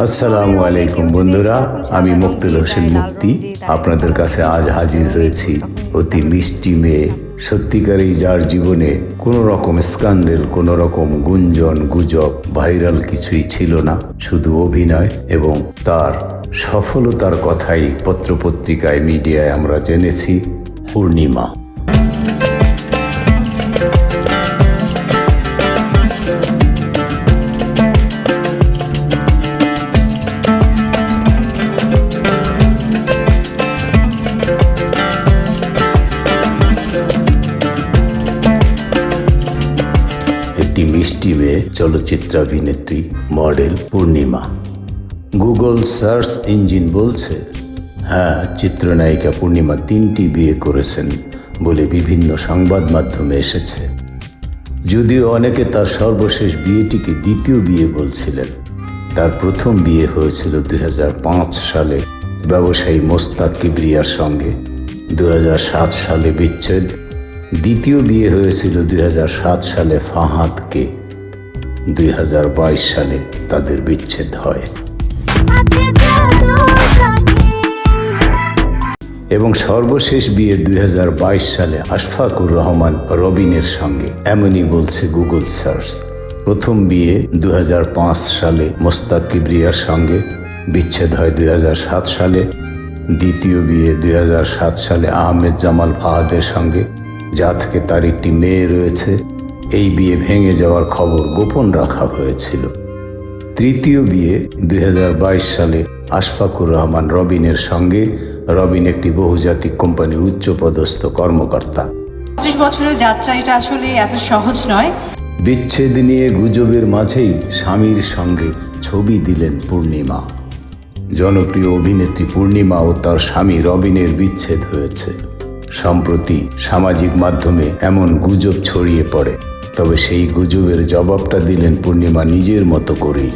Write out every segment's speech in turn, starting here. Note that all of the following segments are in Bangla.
আসসালামু আলাইকুম, বন্ধুরা। আমি মুক্তুল হোসেন মুক্তি। আপনাদের কাছে আজ হাজির হয়েছি অতি মিষ্টি মেয়ে। সত্যিকারই যার জীবনে কোনো রকম স্ক্যান্ডেল, কোনো রকম গুঞ্জন, গুজব, ভাইরাল কিছুই ছিল না। শুধু অভিনয় এবং তার সফলতার কথাই পত্রপত্রিকায় মিডিয়ায় আমরা জেনেছি। পূর্ণিমা। একটি মিষ্টি মেয়ে চলচ্চিত্রাভিনেত্রী model Purnima. Google search engine বলছে হ্যাঁ চিত্রনায়িকা পূর্ণিমা তিনটি বিয়ে করেছেন বলে বিভিন্ন সংবাদ মাধ্যমে এসেছে। যদিও অনেকে তার সর্বশেষ বিয়েটিকে দ্বিতীয় বিয়ে বলছিলেন। তার প্রথম বিয়ে হয়েছিল দুই হাজার পাঁচ সালে ব্যবসায়ী মোস্তাক কিবরিয়ার সঙ্গে। দু হাজার সাত সালে বিচ্ছেদ দ্বিতীয় বিয়ে হয়েছিল দুই হাজার সাত সালে ফাহাদকে। দুই হাজার বাইশ সালে তাদের বিচ্ছেদ হয়। এবং সর্বশেষ বিয়ে দুই হাজার বাইশ সালে আশফাকুর রহমান রবিনের সঙ্গে। এমনই বলছে গুগল সার্চ। প্রথম বিয়ে দু হাজার পাঁচ সালে মোস্তাক কিবরিয়ার সঙ্গে। বিচ্ছেদ হয় দুই হাজার সাত সালে। দ্বিতীয় বিয়ে দুই হাজার সাত সালে আহমেদ জামাল ফাহাদের সঙ্গে। যা থেকে তার একটি মেয়ে রয়েছে এই বিয়ে ভেঙে যাওয়ার খবর গোপন রাখা হয়েছিল। তৃতীয় বিয়ে দুই হাজার বাইশ সালে আশফাকুর রহমান রবিনের সঙ্গে রবিন একটি বহুজাতিক কোম্পানির উচ্চপদস্থ কর্মকর্তা। পঁচিশ বছরের যাত্রা এটা আসলে এত সহজ নয়। বিচ্ছেদ নিয়ে গুজবের মাঝেই স্বামীর সঙ্গে ছবি দিলেন পূর্ণিমা। জনপ্রিয় অভিনেত্রী পূর্ণিমা ও তার স্বামী রবিনের বিচ্ছেদ হয়েছে। সম্প্রতি সামাজিক মাধ্যমে এমন গুজব ছড়িয়ে পড়ে। তবে সেই গুজবের জবাবটা দিলেন পূর্ণিমা নিজের মতো করেই।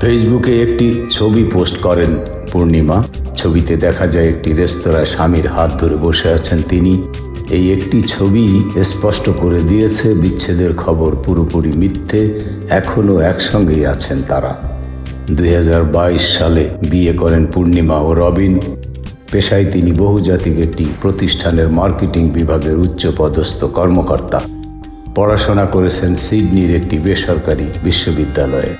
ফেসবুকে একটি ছবি পোস্ট করেন পূর্ণিমা। ছবিতে দেখা যায় একটি রেস্তোরাঁয় স্বামীর হাত ধরে বসে আছেন তিনি। এই একটি ছবি স্পষ্ট করে দিয়েছে বিচ্ছেদের খবর পুরোপুরি মিথ্যে এখনও একসঙ্গেই আছেন তারা। দুই হাজার বাইশ সালে বিয়ে করেন পূর্ণিমা ও রবিন। পেশায় তিনি বহুজাতিক একটি প্রতিষ্ঠানের মার্কেটিং বিভাগের উচ্চপদস্থ কর্মকর্তা। পড়াশোনা করেছেন সিডনির একটি বেসরকারি বিশ্ববিদ্যালয়ে।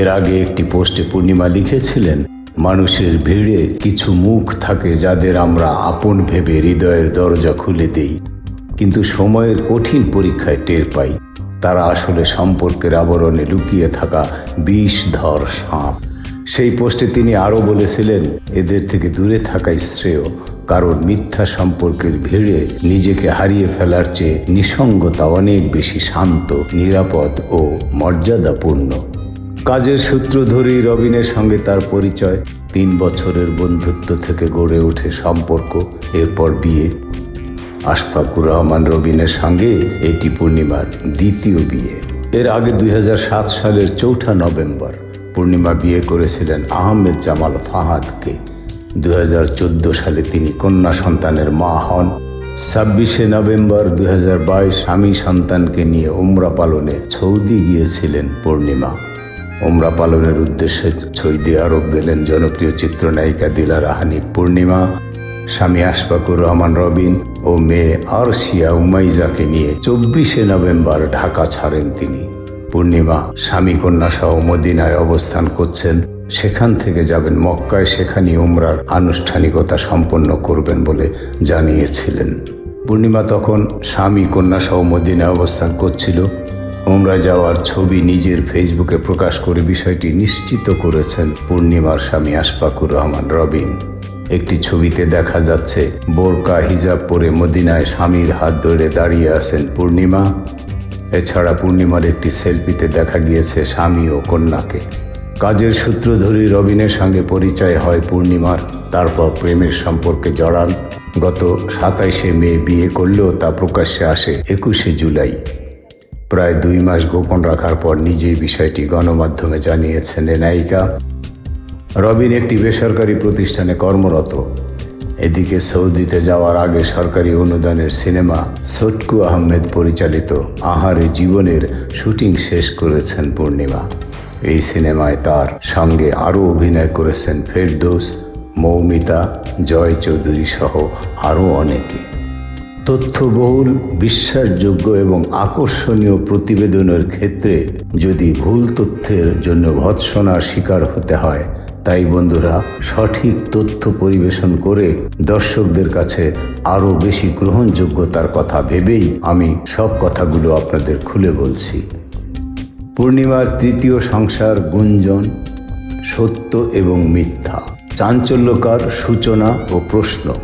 এর আগে একটি পোস্টে পূর্ণিমা লিখেছিলেন, মানুষের ভিড়ে কিছু মুখ থাকে যাদের আমরা আপন ভেবে হৃদয়ের দরজা খুলে দেই। কিন্তু সময়ের কঠিন পরীক্ষায় টের পাই। তারা আসলে সম্পর্কের আবরণে লুকিয়ে থাকা বিষধর সাপ। সেই পোস্টে তিনি আরও বলেছিলেন, এদের থেকে দূরে থাকাই শ্রেয়। কারণ মিথ্যা সম্পর্কের ভিড়ে নিজেকে হারিয়ে ফেলার চেয়ে নিসঙ্গতা অনেক বেশি শান্ত, নিরাপদ ও মর্যাদাপূর্ণ। কাজের সূত্র ধরেই রবিনের সঙ্গে তার পরিচয়, তিন বছরের বন্ধুত্ব থেকে গড়ে ওঠে সম্পর্ক, এরপর বিয়ে। আশফাকুর রহমান রবিনের সঙ্গে এটি পূর্ণিমার দ্বিতীয় বিয়ে। এর আগে দুই হাজার সাত সালের চৌঠা নভেম্বর। পূর্ণিমা বিয়ে করেছিলেন আহমেদ জামাল ফাহাদকে। দুই হাজার চোদ্দ সালে তিনি কন্যা সন্তানের মা হন। ছাব্বিশে নভেম্বর দুই হাজার বাইশ স্বামী সন্তানকে নিয়ে উমরা পালনে সৌদি গিয়েছিলেন পূর্ণিমা। উমরা পালনের উদ্দেশ্যে সৌদি আরব গেলেন জনপ্রিয় চিত্রনায়িকা দিলারা হানিফ পূর্ণিমা। স্বামী আশফাকুর রহমান রবিন ও মেয়ে আরশিয়া উমাইজাকে নিয়ে চব্বিশে নভেম্বর ঢাকা ছাড়েন তিনি। পূর্ণিমা স্বামী কন্যা সহ মদিনায় অবস্থান করছেন। সেখান থেকে যাবেন মক্কায় সেখানে উমরার আনুষ্ঠানিকতা সম্পন্ন করবেন বলে জানিয়েছিলেন। পূর্ণিমা তখন স্বামী কন্যা সহ মদিনায় অবস্থান করছিল। উমরা যাওয়ার ছবি নিজের ফেসবুকে প্রকাশ করে বিষয়টি নিশ্চিত করেছেন পূর্ণিমার স্বামী আশফাকুর রহমান রবিন। একটি ছবিতে দেখা যাচ্ছে, বোরকা, হিজাব পরে মদিনায় স্বামীর হাত ধরে দাঁড়িয়ে আছেন পূর্ণিমা। এছাড়া পূর্ণিমার একটি সেলফিতে দেখা গিয়েছে স্বামী ও কন্যাকে। কাজের সূত্র ধরেই রবিনের সঙ্গে পরিচয় হয় পূর্ণিমার, তারপর প্রেমের সম্পর্কে জড়ান। গত সাতাইশে মে বিয়ে করলেও তা প্রকাশ্যে আসে একুশে জুলাই। প্রায় দুই মাস গোপন রাখার পর নিজেই বিষয়টি গণমাধ্যমে জানিয়েছেন এ নায়িকা। রবিন একটি বেসরকারি প্রতিষ্ঠানে কর্মরত। এদিকে সৌদিতে যাওয়ার আগে সরকারি অনুদানের সিনেমা সটকু আহমেদ পরিচালিত আহারে জীবনের শুটিং শেষ করেছেন পূর্ণিমা। এই সিনেমায় তার সঙ্গে আরও অভিনয় করেছেন ফেরদৌস, মৌমিতা, জয় চৌধুরী সহ আরও অনেকে। তথ্যবহুল, বিশ্বাসযোগ্য এবং আকর্ষণীয় প্রতিবেদনের ক্ষেত্রে যদি ভুল তথ্যের জন্য ভৎসনার শিকার হতে হয় তাই বন্ধুরা, সঠিক তথ্য পরিবেশন করে দর্শকদের কাছে আরও বেশি গ্রহণযোগ্যতার কথা ভেবেই আমি সব কথাগুলো আপনাদের খুলে বলছি। পূর্ণিমার তৃতীয় সংসার গুঞ্জন, সত্য এবং মিথ্যা, চাঞ্চল্যকার সূচনা ও প্রশ্ন।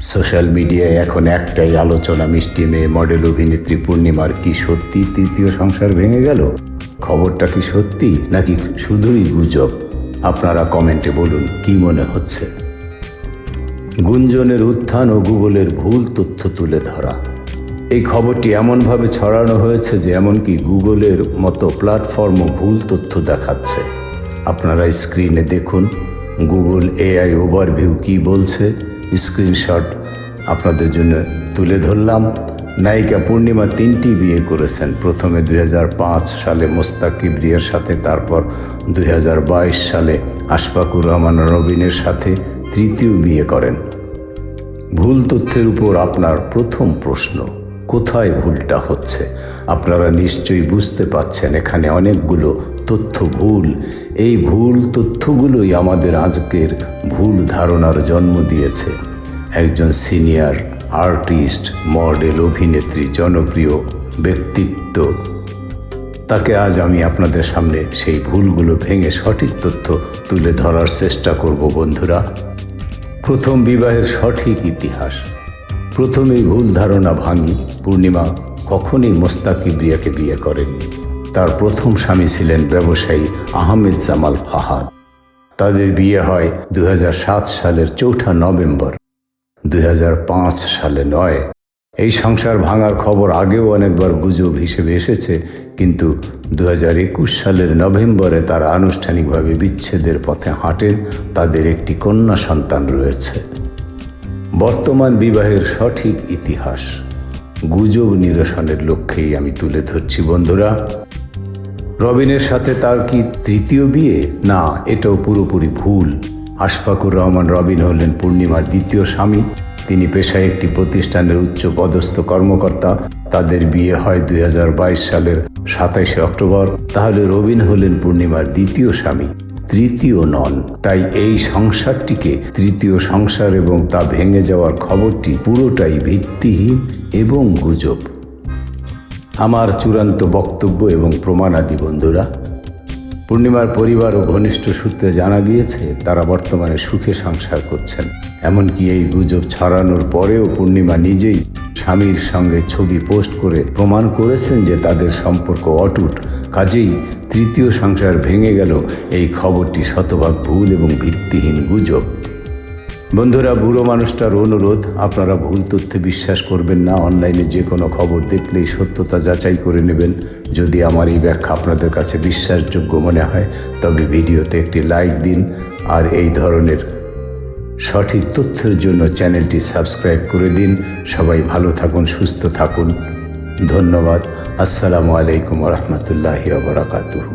সোশ্যাল মিডিয়ায় এখন একটাই আলোচনা, মিষ্টি মেয়ে মডেল অভিনেত্রী পূর্ণিমার কি সত্যি তৃতীয় সংসার ভেঙে গেল? খবরটা কি সত্যি নাকি শুধুই গুজব? আপনারা কমেন্টে বলুন কি মনে হচ্ছে। গুঞ্জনের উত্থান ও গুগলের ভুল তথ্য তুলে ধরা। এই খবরটি এমনভাবে ছড়ানো হয়েছে যে এমনকি গুগলের মতো প্ল্যাটফর্মও ভুল তথ্য দেখাচ্ছে। আপনারা স্ক্রিনে দেখুন, গুগল এআই ওভারভিউ কি বলছে। স্ক্রিনশট আপনাদের জন্য তুলে ধরলাম। নায়িকা পূর্ণিমা তিনটি বিয়ে করেছেন। প্রথমে দুই হাজার পাঁচ সালে মোস্তাক কিবরিয়ার সাথে, তারপর দুই হাজার বাইশ সালে আশফাকুর রহমান রবিনের সাথে তৃতীয় বিয়ে করেন। ভুল তথ্যের উপর আপনার প্রথম প্রশ্ন, কোথায় ভুলটা হচ্ছে? আপনারা নিশ্চয়ই বুঝতে পাচ্ছেন এখানে অনেকগুলো তথ্য ভুল। এই ভুল তথ্যগুলোই আমাদের আজকের ভুল ধারণার জন্ম দিয়েছে। একজন সিনিয়র আর্টিস্ট, মডেল, অভিনেত্রী, জনপ্রিয় ব্যক্তিত্ব। তাকে আজ আমি আপনাদের সামনে সেই ভুলগুলো ভেঙে সঠিক তথ্য তুলে ধরার চেষ্টা করব, বন্ধুরা। প্রথম বিবাহের সঠিক ইতিহাস। প্রথমেই ভুল ধারণা ভাঙি। পূর্ণিমা কখনই মোস্তাকি বিয়াকে বিয়ে করেননি। তার প্রথম স্বামী ছিলেন ব্যবসায়ী আহমেদ জামাল ফাহাদ। তাদের বিয়ে হয় দু হাজার সাত সালের চৌঠা নভেম্বর। দুই হাজার পাঁচ সালে নয়। এই সংসার ভাঙার খবর আগেও অনেকবার গুজব হিসেবে এসেছে, কিন্তু দু হাজার একুশ সালের নভেম্বরে তারা আনুষ্ঠানিকভাবে বিচ্ছেদের পথে হাঁটেন, তাদের একটি কন্যা সন্তান রয়েছে। বর্তমান বিবাহের সঠিক ইতিহাস, গুজব নিরসনের লক্ষ্যেই আমি তুলে ধরছি, বন্ধুরা। রবিনের সাথে তার কি তৃতীয় বিয়ে? না, এটাও পুরোপুরি ভুল। আশফাকুর রহমান রবিন হলেন পূর্ণিমার দ্বিতীয় স্বামী। তিনি পেশায় একটি প্রতিষ্ঠানের উচ্চ পদস্থ কর্মকর্তা। তাদের বিয়ে হয় দুই হাজার বাইশ সালের সাতাইশে অক্টোবর। তাহলে রবিন হলেন পূর্ণিমার দ্বিতীয় স্বামী, তৃতীয় নন। তাই এই সংসারটিকে, তৃতীয় সংসার এবং তা ভেঙে যাওয়ার খবরটি পুরোটাই ভিত্তিহীন এবং গুজব। আমার চূড়ান্ত বক্তব্য এবং প্রমাণাদি বন্ধুরা পূর্ণিমার পরিবার ও ঘনিষ্ঠ সূত্রে জানা গিয়েছে, তারা বর্তমানে সুখে সংসার করছেন। এমনকি এই গুজব ছড়ানোর পরেও পূর্ণিমা নিজেই স্বামীর সঙ্গে ছবি পোস্ট করে প্রমাণ করেছেন যে তাদের সম্পর্ক অটুট। কাজেই তৃতীয় সংসার ভেঙে গেল এই খবরটি শতভাগ ভুল এবং ভিত্তিহীন গুজব। বন্ধুরা, বুড়ো মানুষটার অনুরোধ, আপনারা ভুল তথ্যে বিশ্বাস করবেন না। অনলাইনে যে কোনো খবর দেখলেই সত্যতা যাচাই করে নেবেন। যদি আমার এই ব্যাখ্যা আপনাদের কাছে বিশ্বাসযোগ্য মনে হয়, তবে ভিডিওতে একটি লাইক দিন আর এই ধরনের সঠিক তথ্যের জন্য চ্যানেলটি সাবস্ক্রাইব করে দিন। সবাই ভালো থাকুন, সুস্থ থাকুন। ধন্যবাদ। আসসালামু আলাইকুম রহমতুল্লাহি বারাকাতুহু।